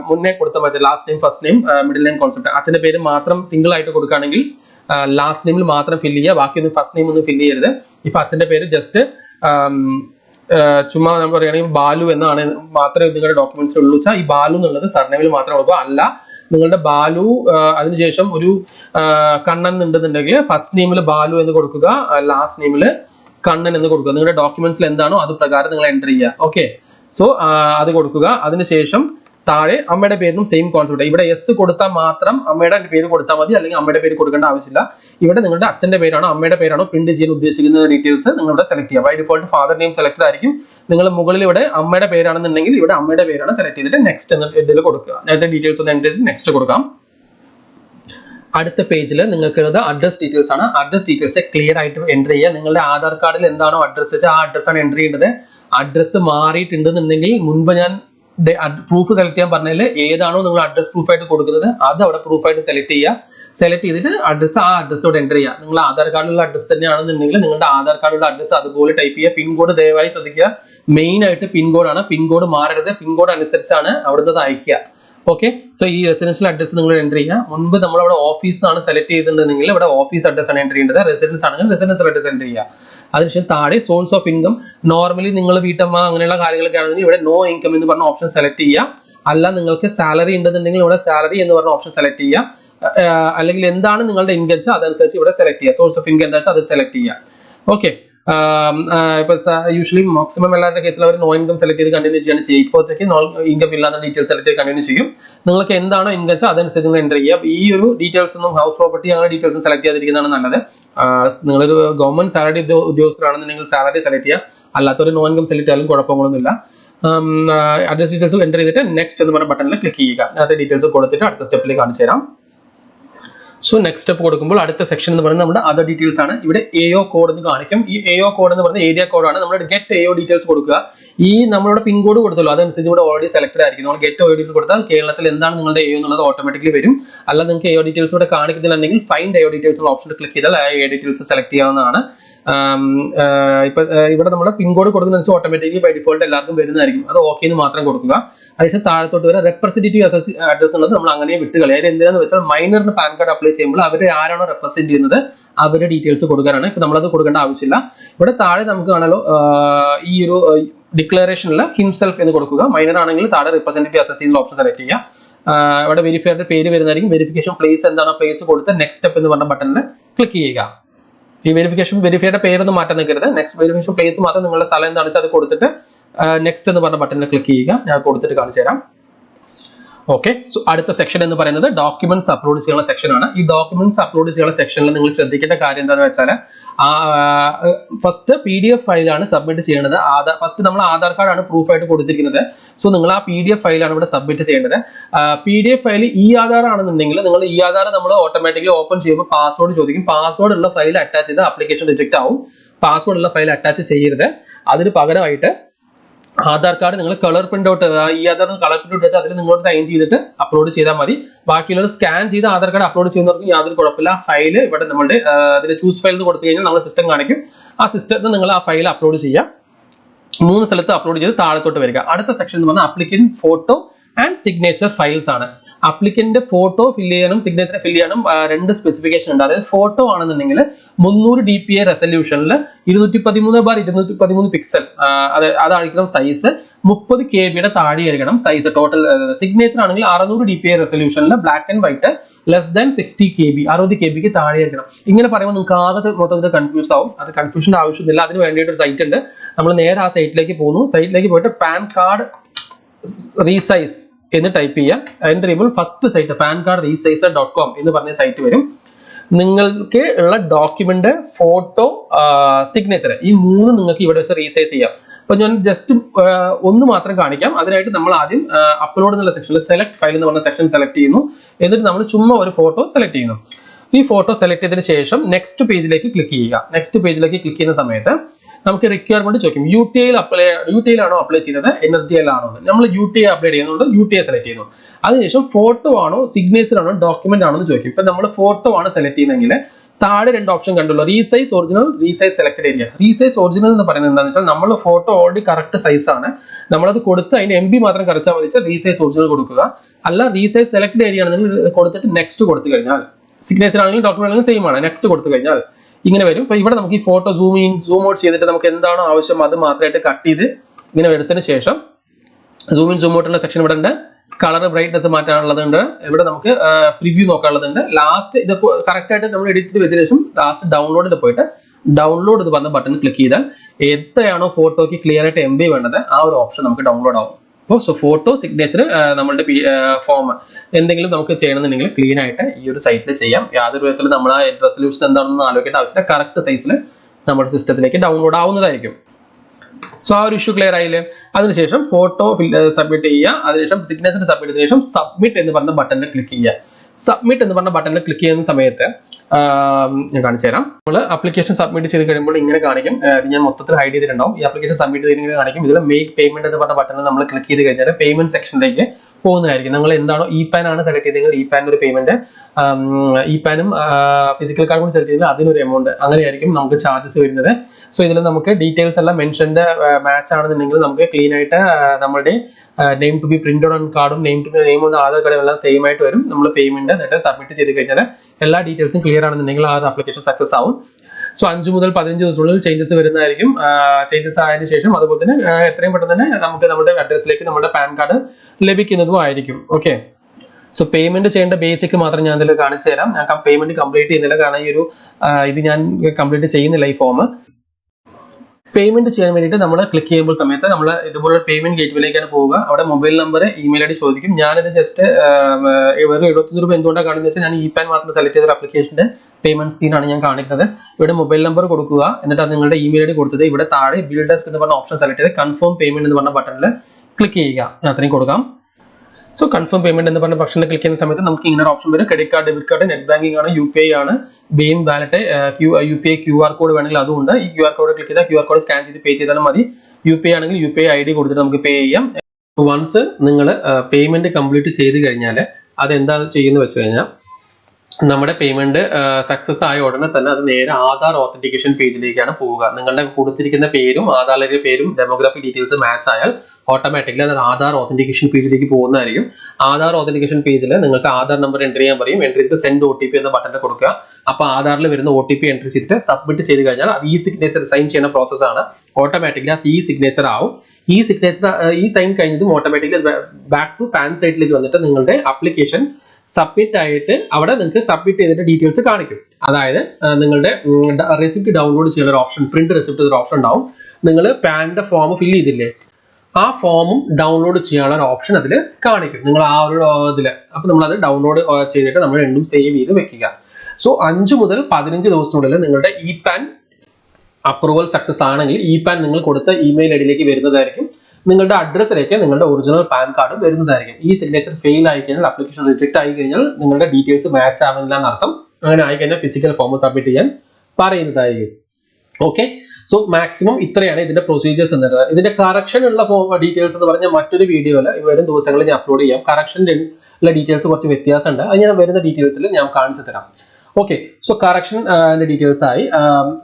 മുന്നേ കൊടുത്ത മതി last name first name middle name concept അച്ഛന്റെ പേര് മാത്രം സിംഗിൾ ആയിട്ട് കൊടുക്കുകയാണെങ്കിൽ ലാസ്റ്റ് നെയിമിൽ മാത്രം ഫില്ല് ചെയ്യുക ബാക്കിയൊന്നും ഫസ്റ്റ് നെയിം ഒന്നും ഫില്ല് ചെയ്യരുത്. ഇപ്പൊ അച്ഛന്റെ പേര് ജസ്റ്റ് ചുമ്മാ നമ്മൾ പറയുകയാണെങ്കിൽ ബാലു എന്നാണ് മാത്രമേ നിങ്ങളുടെ ഡോക്യുമെന്റ്സ് ഉള്ളൂ. വെച്ചാൽ ഈ ബാലു എന്നുള്ളത് സർനെയിമിൽ മാത്രം കൊടുക്കുക. അല്ല നിങ്ങളുടെ ബാലു അതിനുശേഷം ഒരു കണ്ണൻ ഉണ്ടെന്നുണ്ടെങ്കിൽ ഫസ്റ്റ് നെയിമിൽ ബാലു എന്ന് കൊടുക്കുക ലാസ്റ്റ് നെയിമിൽ കണ്ണൻ എന്ന് കൊടുക്കുക. നിങ്ങളുടെ ഡോക്യുമെന്റ്സിൽ എന്താണോ അത് പ്രകാരം നിങ്ങൾ എന്റർ ചെയ്യുക. ഓക്കെ സോ അത് കൊടുക്കുക. അതിനുശേഷം താഴെ അമ്മയുടെ പേരിനും സെയിം കോൺസെപ്റ്റ് ഇവിടെ എസ് കൊടുത്താൽ മാത്രം അമ്മയുടെ പേര് കൊടുത്താൽ മതി അല്ലെങ്കിൽ അമ്മയുടെ പേര് കൊടുക്കേണ്ട ആവശ്യമില്ല. ഇവിടെ നിങ്ങളുടെ അച്ഛന്റെ പേരാണോ അമ്മയുടെ പേരാണോ പ്രിന്റ് ചെയ്യാൻ ഉദ്ദേശിക്കുന്ന ഡീറ്റെയിൽസ് നിങ്ങളുടെ സെലക്ട് ചെയ്യുക. By default father name select ആയിരിക്കും. നിങ്ങൾ മുകളിൽ ഇവിടെ അമ്മയുടെ പേരാണെന്നുണ്ടെങ്കിൽ ഇവിടെ അമ്മയുടെ പേരാണ് സെലക്ട് ചെയ്തിട്ട് നെക്സ്റ്റ് എന്ന് ഇതിൽ കൊടുക്കുക. നേരത്തെ ഡീറ്റെയിൽസ് ഒന്ന് എന്റെ നെക്സ്റ്റ് കൊടുക്കാം. അടുത്ത പേജിൽ നിങ്ങൾക്ക് ഉള്ളത് അഡ്രസ് ഡീറ്റെയിൽസ് ആണ്. അഡ്രസ് ഡീറ്റെയിൽസ് ക്ലിയർ ആയിട്ട് എന്റർ ചെയ്യുക. നിങ്ങളുടെ ആധാർ കാർഡിൽ എന്താണോ അഡ്രസ് വെച്ചാൽ ആ അഡ്രസ്സാണ് എന്റർ ചെയ്യേണ്ടത്. അഡ്രസ്സ് മാറിയിട്ടുണ്ടെന്നുണ്ടെങ്കിൽ മുൻപ് ഞാൻ പ്രൂഫ് സെലക്ട് ചെയ്യാൻ പറഞ്ഞതിൽ ഏതാണോ നിങ്ങൾ അഡ്രസ് പ്രൂഫായിട്ട് കൊടുക്കുന്നത് അത് അവിടെ പ്രൂഫായിട്ട് സെലക്ട് ചെയ്യുക. സെലക്ട് ചെയ്തിട്ട് അഡ്രസ് ആ അഡ്രസ്സോട് എന്റർ ചെയ്യുക. നിങ്ങൾ ആധാർ കാർഡിലുള്ള അഡ്രസ് തന്നെയാണെന്നുണ്ടെങ്കിൽ നിങ്ങളുടെ ആധാർ കാർഡിലുള്ള അഡ്രസ് അതുപോലെ ടൈപ്പ് ചെയ്യുക. പിൻകോഡ് ദയവായി ശ്രദ്ധിക്കുക. മെയിൻ ആയിട്ട് പിൻകോഡാണ് പിൻകോഡ് മാറരുത്. പിൻകോഡ് അനുസരിച്ചാണ് അവിടുന്ന് അയക്കുക. ഓക്കെ സോ ഈ റെസിഡൻഷ്യൽ അഡ്രസ് നിങ്ങൾ എന്റർ ചെയ്യുക. മുൻപ് നമ്മൾ അവിടെ ഓഫീസ് ആണ് സെലക്ട് ചെയ്തിട്ടുണ്ടെങ്കിൽ ഇവിടെ ഓഫീസ് അഡ്രസ് ആണ് എന്റർ ചെയ്യേണ്ടത്. റെസിഡൻസ് ആണെങ്കിൽ റെസിഡൻഷ്യൽ അഡ്രസ് എന്റർ ചെയ്യുക. അതിനുശേഷം താഴെ സോഴ്സ് ഓഫ് ഇൻകം നോർമലി നിങ്ങൾ വീട്ടമ്മ അങ്ങനെയുള്ള കാര്യങ്ങളൊക്കെ ആണെങ്കിൽ ഇവിടെ നോ ഇൻകം എന്ന് പറഞ്ഞ ഓപ്ഷൻ സെലക്ട് ചെയ്യുക. അല്ല നിങ്ങൾക്ക് സാലറി ഉണ്ടെന്നുണ്ടെങ്കിൽ ഇവിടെ സാലറി എന്ന് പറഞ്ഞ ഓപ്ഷൻ സെലക്ട് ചെയ്യുക. അല്ലെങ്കിൽ എന്താണ് നിങ്ങളുടെ ഇൻകം വെച്ചാൽ അതനുസരിച്ച് ഇവിടെ സെലക്ട് ചെയ്യുക. സോഴ്സ് ഓഫ് ഇൻകം എന്താ വെച്ചാൽ അത് സെലക്ട് ചെയ്യുക. ഓക്കെ ഇപ്പൊ യൂഷ്വലി മാക്സിമം എല്ലാവരുടെ കേസിൽ അവർ നോ ഇൻകം സെലക്ട് ചെയ്ത് കണ്ടിന്യൂ ചെയ്യാണ് ചെയ്യുക. ഇപ്പോഴത്തേക്ക് നോ ഇൻകം ഇല്ലാത്ത ഡീറ്റെയിൽസ് സെലക്ട് ചെയ്ത് കണ്ടിന്യൂ ചെയ്യും. നിങ്ങൾക്ക് എന്താണോ ഇൻകം വെച്ചാൽ അതനുസരിച്ച് നിങ്ങൾ എന്റർ ചെയ്യുക. ഈ ഒരു ഡീറ്റെയിൽസ് ഒന്നും ഹൗസ് പ്രോപ്പർട്ടി അങ്ങനെ ഡീറ്റെയിൽസും സെലക്ട് ചെയ്യാതിരിക്കുന്നതാണ് നല്ലത്. നിങ്ങളൊരു ഗവൺമെന്റ് സാലറി ഉദ്യോഗസ്ഥരാണെന്ന് നിങ്ങൾ സാലറി സെലക്ട് ചെയ്യുക. അല്ലാത്തൊരു നോ ഇൻകം സെലക്ട് ചെയ്യാലും കുഴപ്പങ്ങളൊന്നുമില്ല. അഡ്രസ് ഡീറ്റെയിൽസ് എന്റർ ചെയ്തിട്ട് നെക്സ്റ്റ് എന്ന് പറഞ്ഞ ബട്ടണിൽ ക്ലിക്ക് ചെയ്യുക. അതിനകത്ത് ഡീറ്റെയിൽസ് കൊടുത്തിട്ട് അടുത്ത സ്റ്റെപ്പിലേക്ക് കാണിച്ചു തരാം സോ നെക്സ്റ്റ് സ്റ്റെപ്പ് കൊടുക്കുമ്പോൾ അടുത്ത സെക്ഷൻ എന്ന് പറയുന്നത് നമ്മുടെ അതർ ഡീറ്റെയിൽസ് ആണ്. ഇവിടെ എഒ കോഡ് എന്ന് കാണിക്കും. ഈ എഒ കോഡ് എന്ന് പറയുന്നത് ഏരിയ കോഡാണ് നമ്മുടെ ഗെറ്റ് എഒ ഡീറ്റെയിൽസ് കൊടുക്കുക. ഈ നമ്മളുടെ പിൻ കോഡ് കൊടുത്തല്ലോ. അതനുസരിച്ച് ഇവിടെ ഓൾറെഡി സെലക്ടഡ് ആയിരിക്കും. നമ്മൾ ഗെറ്റ് ഒ ഡീറ്റെയിൽസ് കൊടുത്താൽ കേരളത്തിൽ എന്താണ് നിങ്ങളുടെ എഒ എന്നുള്ളത് ഓട്ടോമാറ്റിക്കലി വരും. അല്ല നിങ്ങൾക്ക് എഒ ഡീറ്റെയിൽസ് ഇവിടെ കാണിക്കുന്നില്ലെങ്കിൽ ഫൈൻഡ് എഒ ഡീറ്റെയിൽസ് ഉള്ള ഓപ്ഷൻ ക്ലിക്ക് ചെയ്താൽ ആ എ ഡീറ്റെയിൽസ് സെലക്ട് ചെയ്യാവുന്നതാണ്. ഇപ്പൊ ഇവിടെ നമ്മൾ പിൻകോഡ് കൊടുക്കുന്ന ഓട്ടോമാറ്റിക്കലി ബൈ ഡിഫോൾട്ട് എല്ലാവർക്കും വരുന്നതായിരിക്കും. അത് ഓക്കെ എന്ന് മാത്രം കൊടുക്കുക. അതിന് താഴത്തോട്ട് വരെ. റെപ്രസെന്റേറ്റീവ് അസസ് അഡ്രസ് എന്നുള്ളത് നമ്മൾ അങ്ങനെ വിട്ടുകളി അതായത് അത് എന്തിനാന്ന് വെച്ചാൽ മൈനറിന് പാൻ കാർഡ് അപ്ലൈ ചെയ്യുമ്പോൾ അവർ ആരാണോ റെപ്രസെന്റ് ചെയ്യുന്നത് അവരുടെ ഡീറ്റെയിൽസ് കൊടുക്കാനാണ്. ഇപ്പൊ നമ്മളത് കൊടുക്കേണ്ട ആവശ്യമില്ല. ഇവിടെ താഴെ നമുക്ക് കാണാലോ ഈ ഒരു ഡിക്ലറേഷനിൽ ഹിംസെൽഫ് എന്ന് കൊടുക്കുക. മൈനർ ആണെങ്കിൽ താഴെ റെപ്രസെന്റേറ്റീവ് അസസ് ചെയ്യുന്ന ഓപ്ഷൻ സെലക്ട് ചെയ്യുക. ഇവിടെ വെരിഫൈയുടെ പേര് വരുന്നതായിരിക്കും. വെരിഫിക്കേഷൻ പ്ലേസ് എന്താണോ പ്ലേസ് കൊടുത്ത് നെക്സ്റ്റ് സ്റ്റെപ്പ് എന്ന് പറഞ്ഞ ബട്ടണിൽ ക്ലിക്ക് ചെയ്യുക. ഈ വെരിഫിക്കേഷൻ വെരിഫൈയുടെ പേരൊന്നും മാറ്റാൻ നിൽക്കരുത്. നെക്സ്റ്റ് വെരിഫിക്കേഷൻ പ്ലേസ് മാത്രം നിങ്ങളുടെ സ്ഥലം എന്താണെന്ന് വെച്ചാൽ അത് കൊടുത്തിട്ട് നെക്സ്റ്റ് എന്ന് പറഞ്ഞ ബട്ടണിൽ ക്ലിക്ക് ചെയ്യുക. ഞാൻ കൊടുത്തിട്ട് കാണിച്ചു തരാം. ഓക്കെ സോ അടുത്ത സെക്ഷൻ എന്ന് പറയുന്നത് ഡോക്യുമെന്റ്സ് അപ്ലോഡ് ചെയ്യാനുള്ള സെക്ഷൻ ആണ്. ഈ ഡോക്യുമെന്റ്സ് അപ്ലോഡ് ചെയ്യാനുള്ള സെക്ഷനിൽ നിങ്ങൾ ശ്രദ്ധിക്കേണ്ട കാര്യം എന്താണെന്ന് വെച്ചാൽ ഫസ്റ്റ് പി ഡി എഫ് ഫയലാണ് സബ്മിറ്റ് ചെയ്യേണ്ടത് ആധാർ ഫസ്റ്റ് നമ്മൾ ആധാർ കാർഡാണ് പ്രൂഫായിട്ട് കൊടുത്തിരിക്കുന്നത്. സോ നിങ്ങൾ ആ പി ഡി എഫ് ഫയലാണ് ഇവിടെ സബ്മിറ്റ് ചെയ്യേണ്ടത്. P D F file e Aadhaar ആണെന്നുണ്ടെങ്കിൽ നിങ്ങൾ ഇ ആധാർ നമ്മൾ ഓട്ടോമാറ്റിക്കലി ഓപ്പൺ ചെയ്യുമ്പോൾ പാസ്വേഡ് ചോദിക്കും. പാസ്വേഡ് ഉള്ള ഫയൽ അറ്റാച്ച് ചെയ്ത് ആപ്ലിക്കേഷൻ റിജക്ട് ആവും. പാസ്വേഡ് ഉള്ള ഫയൽ അറ്റാച്ച് ചെയ്യരുത്. അതിന് പകരമായിട്ട് ആധാർ കാർഡ് നിങ്ങൾ കളർ പ്രിന്റ് ഔട്ട് ഈ ആധാർ കളർ പ്രിന്റ് ഔട്ട് അതിൽ നിങ്ങളോട് സൈൻ ചെയ്തിട്ട് അപ്ലോഡ് ചെയ്താൽ മതി. ബാക്കിയുള്ളത് സ്കാൻ ചെയ്ത് ആധാർ കാർഡ് അപ്ലോഡ് ചെയ്യുന്നവർക്ക് യാതൊരു കുഴപ്പമില്ല. ഫയൽ ഇവിടെ നമ്മുടെ അതിൽ ചൂസ് ഫയൽ കൊടുത്തു കഴിഞ്ഞാൽ നമ്മൾ സിസ്റ്റം കാണിക്കും. ആ സിസ്റ്റത്തിൽ നിങ്ങൾ ആ ഫയൽ അപ്ലോഡ് ചെയ്യുക. മൂന്ന് സ്ഥലത്ത് അപ്ലോഡ് ചെയ്ത് താഴത്തോട്ട് വരിക. അടുത്ത സെക്ഷൻ എന്ന് പറഞ്ഞാൽ applicant photo and signature files ആണ്. അപ്ലിക്കന്റിന്റെ ഫോട്ടോ ഫില്ല് ചെയ്യാനും സിഗ്നേച്ചർ ഫില്ല് ചെയ്യാനും രണ്ട് സ്പെസിഫിക്കേഷൻ ഉണ്ട്. അതായത് ഫോട്ടോ ആണെന്നുണ്ടെങ്കിൽ മുന്നൂറ് ഡി പി എ റെസൊല്യൂഷനിൽ ഇരുന്നൂറ്റി പതിമൂന്ന് ബാർ ഇരുന്നൂറ്റി പതിമൂന്ന് പിക്സൽ അത് അതായിരിക്കണം സൈസ് മുപ്പത് കെ ബിയുടെ താഴെ ആയിരിക്കണം സൈസ് ടോട്ടൽ സിഗ്നേച്ചർ ആണെങ്കിൽ അറുന്നൂറ് D P A റെസൊല്യൂഷനിൽ black and white less than sixty K B അറുപത് കെ ബിക്ക് താഴെ ആയിരിക്കണം. ഇങ്ങനെ പറയുമ്പോൾ നിങ്ങൾക്ക് ആകെ മൊത്തത്തിൽ കൺഫ്യൂസ് ആവും. അത് കൺഫ്യൂഷന്റെ ആവശ്യമില്ല അതിന് വേണ്ടിയിട്ട് ഒരു സൈറ്റ് ഉണ്ട്. നമ്മൾ നേരെ ആ സൈറ്റിലേക്ക് പോകുന്നു. സൈറ്റിലേക്ക് പോയിട്ട് പാൻ കാർഡ് റീസൈസ് എന്ന് ടൈപ്പ് ചെയ്യുക അതിന്റെ ചെയ്യുമ്പോൾ first site PAN card resizer dot com എന്ന് പറഞ്ഞ സൈറ്റ് വരും. നിങ്ങൾക്ക് ഉള്ള ഡോക്യുമെന്റ് ഫോട്ടോ സിഗ്നേച്ചർ ഈ മൂന്ന് നിങ്ങൾക്ക് ഇവിടെ വെച്ച് റീസൈസ് ചെയ്യാം. അപ്പൊ ഞാൻ ജസ്റ്റ് ഒന്ന് മാത്രം കാണിക്കാം. അതിനായിട്ട് നമ്മൾ ആദ്യം അപ്ലോഡ് എന്നുള്ള സെക്ഷനിൽ സെലക്ട് ഫയൽ എന്ന് പറഞ്ഞ സെക്ഷൻ സെലക്ട് ചെയ്യുന്നു. എന്നിട്ട് നമ്മൾ ചുമ്മാ ഒരു ഫോട്ടോ സെലക്ട് ചെയ്യുന്നു. ഈ ഫോട്ടോ സെലക്ട് ചെയ്തതിനു ശേഷം നെക്സ്റ്റ് പേജിലേക്ക് ക്ലിക്ക് ചെയ്യുക. നെക്സ്റ്റ് പേജിലേക്ക് ക്ലിക്ക് ചെയ്യുന്ന സമയത്ത് നമുക്ക് റിക്വയർമെന്റ് ചോദിക്കും. യു ടി ഐയിൽ അപ്ലൈ യു ടി ഐയിലാണോ അപ്ലൈ ചെയ്യുന്നത്? എൻ എസ് ഡി എൽ ആണോ നമ്മൾ യു ടി ഐ അപ്ലൈ ചെയ്യുന്നതുകൊണ്ട് യു ടി ഐ സെലക്ട് ചെയ്യുന്നു. അതിനുശേഷം ഫോട്ടോ ആണോ സിഗ്നേച്ചർ ആണോ ഡോക്യുമെന്റ് ആണോ എന്ന് ചോദിക്കും. ഇപ്പൊ നമ്മൾ ഫോട്ടോ ആണ് സെലക്ട് ചെയ്യുന്നതെങ്കിൽ താഴെ രണ്ട് ഓപ്ഷൻ കണ്ടുള്ളൂ. Resize original resize selected area resize original എന്ന് പറയുന്നത് എന്താണെന്ന് വെച്ചാൽ നമ്മൾ ഫോട്ടോ ഓൾറെഡി കറക്റ്റ് സൈസ് ആണ്. നമ്മളത് കൊടുത്ത് അതിന്റെ എം ബി മാത്രം കറച്ചാൽ മതി റീസൈസ് ഒറിജിനൽ കൊടുക്കുക. അല്ല റീസൈസ് സെലക്ടഡ് ഏരിയ ആണെന്ന് കൊടുത്തിട്ട് നെക്സ്റ്റ് കൊടുത്തു കഴിഞ്ഞാൽ സിഗ്നേച്ചർ ആണെങ്കിലും ഡോക്യുമെന്റ് ആണെങ്കിലും സെയിം ആണ്. നെക്സ്റ്റ് കൊടുത്തു കഴിഞ്ഞാൽ ഇങ്ങനെ വരും. അപ്പൊ ഇവിടെ നമുക്ക് ഈ photo zoom in zoom out ചെയ്തിട്ട് നമുക്ക് എന്താണോ ആവശ്യം അത് മാത്രമായിട്ട് കട്ട് ചെയ്ത് ഇങ്ങനെ എടുത്തതിന് ശേഷം സൂം ഇൻ സൂം ഔട്ടുള്ള സെക്ഷൻ ഇവിടെ ഉണ്ട്. കളർ ബ്രൈറ്റ്നസ് മാറ്റാനുള്ളതുണ്ട് ഇവിടെ നമുക്ക് പ്രിവ്യൂ നോക്കാനുള്ളതുണ്ട് ലാസ്റ്റ് ഇത് കറക്റ്റ് ആയിട്ട് നമ്മൾ എഡിറ്റ് ചെയ്ത് വെച്ച ശേഷം ലാസ്റ്റ് ഡൗൺലോഡിൽ പോയിട്ട് ഡൗൺലോഡ് എന്ന് പറഞ്ഞ ബട്ടൺ ക്ലിക്ക് ചെയ്താൽ എത്രയാണോ ഫോട്ടോക്ക് ക്ലിയർ ആയിട്ട് എം ബി വേണ്ടത് ആ ഒരു ഓപ്ഷൻ നമുക്ക് ഡൗൺലോഡ് ആവും. അപ്പോൾ സോ ഫോട്ടോ സിഗ്നേച്ചർ നമ്മളുടെ ഫോം എന്തെങ്കിലും നമുക്ക് ചെയ്യണമെന്നുണ്ടെങ്കിൽ ക്ലീൻ ആയിട്ട് ഈ ഒരു സൈറ്റിൽ ചെയ്യാം. യാതൊരു വിധത്തിൽ നമ്മൾ ആ റെസൊല്യൂഷൻ എന്താണെന്ന് ആലോചിക്കേണ്ട ആവശ്യമില്ല. കറക്റ്റ് സൈസിൽ നമ്മുടെ സിസ്റ്റത്തിലേക്ക് ഡൗൺലോഡ് ആവുന്നതായിരിക്കും. സോ ആ ഒരു ഇഷ്യൂ ക്ലിയർ ആയില്ലേ? അതിനുശേഷം ഫോട്ടോ സബ്മിറ്റ് ചെയ്യുക. അതിനുശേഷം സിഗ്നേച്ചർ സബ്മിറ്റ് ചെയ്തതിനു ശേഷം സബ്മിറ്റ് എന്ന് പറഞ്ഞ ബട്ടണിൽ ക്ലിക്ക് ചെയ്യുക. സബ്മിറ്റ് എന്ന് പറഞ്ഞ ബട്ടണിൽ ക്ലിക്ക് ചെയ്യുന്ന സമയത്ത് ഞാൻ കാണിച്ചു തരാം. നമ്മൾ അപ്ലിക്കേഷൻ സബ്മിറ്റ് ചെയ്ത് കഴിയുമ്പോൾ ഇങ്ങനെ കാണിക്കും. ഇത് ഞാൻ മൊത്തത്തിൽ ഹൈഡ് ചെയ്തിട്ടുണ്ടാവും. ഈ അപ്ലിക്കേഷൻ സബ്മിറ്റ് ചെയ്ത് ഇങ്ങനെ കാണിക്കും. ഇതിൽ മേക്ക് പേയ്മെന്റ് എന്ന് പറഞ്ഞ ബട്ടണിൽ നമ്മൾ ക്ലിക്ക് ചെയ്ത് കഴിഞ്ഞാൽ പേയ്മെന്റ് സെക്ഷനിലേക്ക് പോകുന്നതായിരിക്കും. നിങ്ങൾ എന്താണോ ഇ പാൻ ആണ് സെലക്ട് ചെയ്തെങ്കിൽ ഇ പാൻ ഒരു പേയ്മെന്റ് ഇ പാനും ഫിസിക്കൽ കാർഡ് കൂടി സെലക്ട് ചെയ്താൽ അതിനൊരു എമൗണ്ട് അങ്ങനെയായിരിക്കും നമുക്ക് ചാർജസ് വരുന്നത്. സോ ഇതിൽ നമുക്ക് ഡീറ്റെയിൽസ് എല്ലാം മെൻഷൻഡ് മാച്ച് ആണെന്നുണ്ടെങ്കിൽ നമുക്ക് ക്ലീൻ ആയിട്ട് നമ്മുടെ name to be printed on കാർഡും നെയിം ടു ബി നെയിം ഒന്ന് ആധാർ കാർഡും എല്ലാം സെയിം ആയിട്ട് വരും. നമ്മൾ പേയ്മെന്റ് എന്നിട്ട് സബ്മിറ്റ് ചെയ്ത് കഴിഞ്ഞാൽ എല്ലാ ഡീറ്റെയിൽസും ക്ലിയർ ആണെന്നുണ്ടെങ്കിൽ ആ ആപ്ലിക്കേഷൻ സക്സസ് ആവും. സോ അഞ്ച് മുതൽ പതിനഞ്ച് ദിവസത്തിനുള്ളിൽ ചേഞ്ചസ് വരുന്നതായിരിക്കും. ചേഞ്ചസ് ആയതിനു ശേഷം അതുപോലെ തന്നെ എത്രയും പെട്ടെന്ന് തന്നെ നമുക്ക് നമ്മുടെ അഡ്രസ്സിലേക്ക് നമ്മുടെ പാൻ കാർഡ് ലഭിക്കുന്നതും ആയിരിക്കും. ഓക്കെ സോ പേയ്മെന്റ് ചെയ്യേണ്ട ബേസിക് മാത്രം ഞാൻ ഇതിൽ കാണിച്ചു തരാം. ഞാൻ പേയ്മെന്റ് കംപ്ലീറ്റ് ചെയ്യുന്നില്ല. കാരണം ഈ ഒരു ഇത് ഞാൻ കംപ്ലീറ്റ് ചെയ്യുന്നില്ല ഈ ഫോം പേയ്മെന്റ് ചെയ്യാൻ വേണ്ടിയിട്ട് നമ്മൾ ക്ലിക്ക് ചെയ്യുമ്പോൾ സമയത്ത് നമ്മൾ ഇതുപോലെ പേയ്മെന്റ് ഗേറ്റ്വേയിലേക്കാണ് പോവുക. അവിടെ mobile number email I D ചോദിക്കും. ഞാനിത് ജസ്റ്റ് വെറും എഴുപത്തി രൂപ എന്തുകൊണ്ടാണ് കാണുന്നത് വെച്ചാൽ ഞാൻ ഇ പാൻ മാത്രം സെലക്ട് ചെയ്ത ആപ്ലിക്കേഷന്റെ പേയ്മെന്റ് സ്ക്രീനാണ് ഞാൻ കാണിക്കുന്നത്. ഇവിടെ മൊബൈൽ നമ്പർ കൊടുക്കുക. എന്നിട്ട് അത് നിങ്ങളുടെ ഇമെയിൽ ഐ ഡി കൊടുത്തത്. ഇവിടെ താഴെ ബിൽ ഡെസ്ക് എന്ന് പറഞ്ഞ ഓപ്ഷൻ സെലക്ട് ചെയ്ത് കൺഫേം പേയ്മെന്റ് എന്ന് പറഞ്ഞ ബട്ടണിൽ ക്ലിക്ക് ചെയ്യുക. അത്രയും കൊടുക്കാം. സോ കൺഫേം പേയ്മെന്റ് എന്ന് പറഞ്ഞ ഓപ്ഷനിൽ ക്ലിക്ക് ചെയ്യുന്ന സമയത്ത് നമുക്ക് ഇങ്ങനെ ഓപ്ഷൻ വരും. Credit card debit card net banking ആണ് യു പി ഐ ആണ്. ബെയിൻ ballot Q U P I Q R code വേണമെങ്കിൽ അതുകൊണ്ട് ഈ ക്യൂ ആർ കോഡ് ക്ലിക്ക് ചെയ്താൽ ക്യൂ ആർ കോഡ് സ്കാൻ ചെയ്ത് പേ ചെയ്താലും മതി. യു പി ഐ ആണെങ്കിൽ U P I I D കൊടുത്തിട്ട് നമുക്ക് പേ ചെയ്യാം. വൺസ് നിങ്ങൾ പേയ്മെന്റ് കംപ്ലീറ്റ് ചെയ്ത് കഴിഞ്ഞാൽ അത് അതെന്താണ് ചെയ്യുന്നത് വെച്ച് കഴിഞ്ഞാൽ നമ്മുടെ പേയ്മെന്റ് സക്സസ് ആയ ഉടനെ തന്നെ അത് നേരെ ആധാർ ഓത്തന്റിക്കേഷൻ പേജിലേക്കാണ് പോവുക. നിങ്ങളുടെ കൊടുത്തിരിക്കുന്ന പേരും ആധാറിലെ പേരും ഡെമോഗ്രാഫി ഡീറ്റെയിൽസ് മാച്ച് ആയാൽ ഓട്ടോമാറ്റിക്കലി അത് ആധാർ ഓത്തന്റിക്കേഷൻ പേജിലേക്ക് പോകുന്നതായിരിക്കും. ആധാർ ഓത്തന്റിക്കേഷൻ പേജിൽ നിങ്ങൾക്ക് ആധാർ നമ്പർ എന്റർ ചെയ്യാൻ പറയും. എന്റർ ചെയ്ത് സെൻഡ് ഒ ടി പി എന്ന ബട്ടൺ കൊടുക്കുക. അപ്പോൾ ആധാറിൽ വരുന്ന ഒ ടി പി എന്റർ ചെയ്തിട്ട് സബ്മിറ്റ് ചെയ്ത് കഴിഞ്ഞാൽ അത് ഈ സിഗ്നേച്ചർ സൈൻ ചെയ്യുന്ന പ്രോസസ്സാണ് ഓട്ടോമാറ്റിക്കലി അത് ഈ സിഗ്നേച്ചർ ആവും. ഈ സിഗ്നേച്ചർ ഈ സൈൻ കഴിഞ്ഞതും ഓട്ടോമാറ്റിക്കലി ബാക്ക് ടു പാൻ സൈറ്റിലേക്ക് വന്നിട്ട് നിങ്ങളുടെ ആപ്ലിക്കേഷൻ സബ്മിറ്റ് ആയിട്ട് അവിടെ നിങ്ങൾക്ക് സബ്മിറ്റ് ചെയ്തിട്ട് ഡീറ്റെയിൽസ് കാണിക്കും. അതായത് നിങ്ങളുടെ റെസിപ്റ്റ് ഡൗൺലോഡ് ചെയ്യുന്ന ഒരു ഓപ്ഷൻ പ്രിന്റ് റെസിപ്റ്റ് ഒരു ഓപ്ഷൻ ഉണ്ടാവും. നിങ്ങൾ പാനിന്റെ ഫോം ഫില്ല് ചെയ്തില്ലേ? ആ ഫോമും ഡൗൺലോഡ് ചെയ്യാനുള്ള ഒരു ഓപ്ഷൻ അതിൽ കാണിക്കും. നിങ്ങൾ ആ ഒരു ഇതിൽ അപ്പോൾ നമ്മൾ അത് ഡൗൺലോഡ് ചെയ്തിട്ട് നമ്മൾ രണ്ടും സേവ് ചെയ്ത് വെക്കുക. സോ അഞ്ച് മുതൽ പതിനഞ്ച് ദിവസത്തിനുള്ളിൽ നിങ്ങളുടെ ഇ പാൻ അപ്രൂവൽ സക്സസ് ആണെങ്കിൽ ഇ പാൻ നിങ്ങൾ കൊടുത്ത ഇമെയിൽ ഐഡിയിലേക്ക് ഡിയിലേക്ക് വരുന്നതായിരിക്കും. നിങ്ങളുടെ അഡ്രസ്സിലേക്ക് നിങ്ങളുടെ ഒറിജിനൽ പാൻ കാർഡ് വരുന്നതായിരിക്കും. ഈ സിഗ്നേച്ചർ ഫെയിൽ ആയി കഴിഞ്ഞാൽ അപ്ലിക്കേഷൻ റിജക്ട് ആയി കഴിഞ്ഞാൽ നിങ്ങളുടെ ഡീറ്റെയിൽസ് മാച്ച് ആവുന്നില്ല എന്നർത്ഥം അങ്ങനെ ആയി കഴിഞ്ഞാൽ ഫിസിക്കൽ ഫോം സബ്മിറ്റ് ചെയ്യാൻ പറയുന്നതായിരിക്കും. ഓക്കെ സോ മാക്സിമം ഇത്രയാണ് ഇതിന്റെ പ്രൊസീജിയേഴ്സ് എന്നത് ഇതിന്റെ കറക്ഷൻ ഉള്ള ഡീറ്റെയിൽസ് എന്ന് പറഞ്ഞാൽ മറ്റൊരു വീഡിയോയിൽ വരും ദിവസങ്ങളിൽ ഞാൻ അപ്ലോഡ് ചെയ്യാം. കറക്ഷന്റെ ഉള്ള ഡീറ്റെയിൽസ് കുറച്ച് വ്യത്യാസമുണ്ട്. അത് ഞാൻ വരുന്ന ഡീറ്റെയിൽസിൽ ഞാൻ കാണിച്ചു തരാം. ഓക്കെ സോ കറക്ഷൻ ഡീറ്റെയിൽസ് ആയി.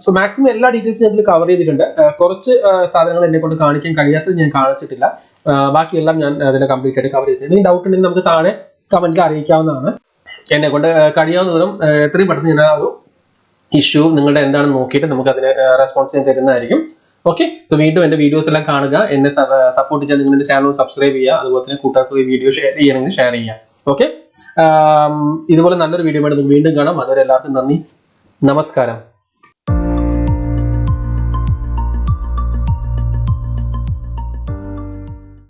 സോ മാക്സിമം എല്ലാ ഡീറ്റെയിൽസും ഞാൻ ഇതിൽ കവർ ചെയ്തിട്ടുണ്ട്. കുറച്ച് ആ, സാധനങ്ങൾ എന്നെ കൊണ്ട് കാണിക്കാൻ കഴിയാത്തത് ഞാൻ കാണിച്ചിട്ടില്ല. ആ, ബാക്കിയെല്ലാം ഞാൻ അതിൽ കംപ്ലീറ്റ് ആയിട്ട് കവർ ചെയ്തിട്ടുണ്ട്. എന്തെങ്കിലും ഡൗട്ട് ഉണ്ടെങ്കിൽ നമുക്ക് താഴെ കമന്റിൽ അറിയിക്കാവുന്നതാണ്. എന്നെ കൊണ്ട് ആ, കഴിയാവുന്ന വിധം എത്രയും പെട്ടെന്ന് ഞാൻ ഒരു ഇഷ്യൂ നിങ്ങളുടെ എന്താണെന്ന് നോക്കിയിട്ട് നമുക്ക് അതിന് റെസ്പോൺസ് ചെയ്യാൻ തരുന്നതായിരിക്കും. ഓക്കെ സോ വീണ്ടും എന്റെ വീഡിയോസ് എല്ലാം കാണുക. എന്നെ സപ്പോർട്ട് ചെയ്യാൻ നിങ്ങളുടെ ചാനൽ സബ്സ്ക്രൈബ് ചെയ്യുക. അതുപോലെ തന്നെ കൂട്ടുകാർക്ക് വീഡിയോ ഷെയർ ചെയ്യണമെങ്കിൽ ഷെയർ ചെയ്യുക. ഓക്കെ ഇതുപോലെ നല്ലൊരു വീഡിയോ ആയിട്ട് വീണ്ടും കാണാം. അതുവരെ എല്ലാവർക്കും നന്ദി. നമസ്കാരം.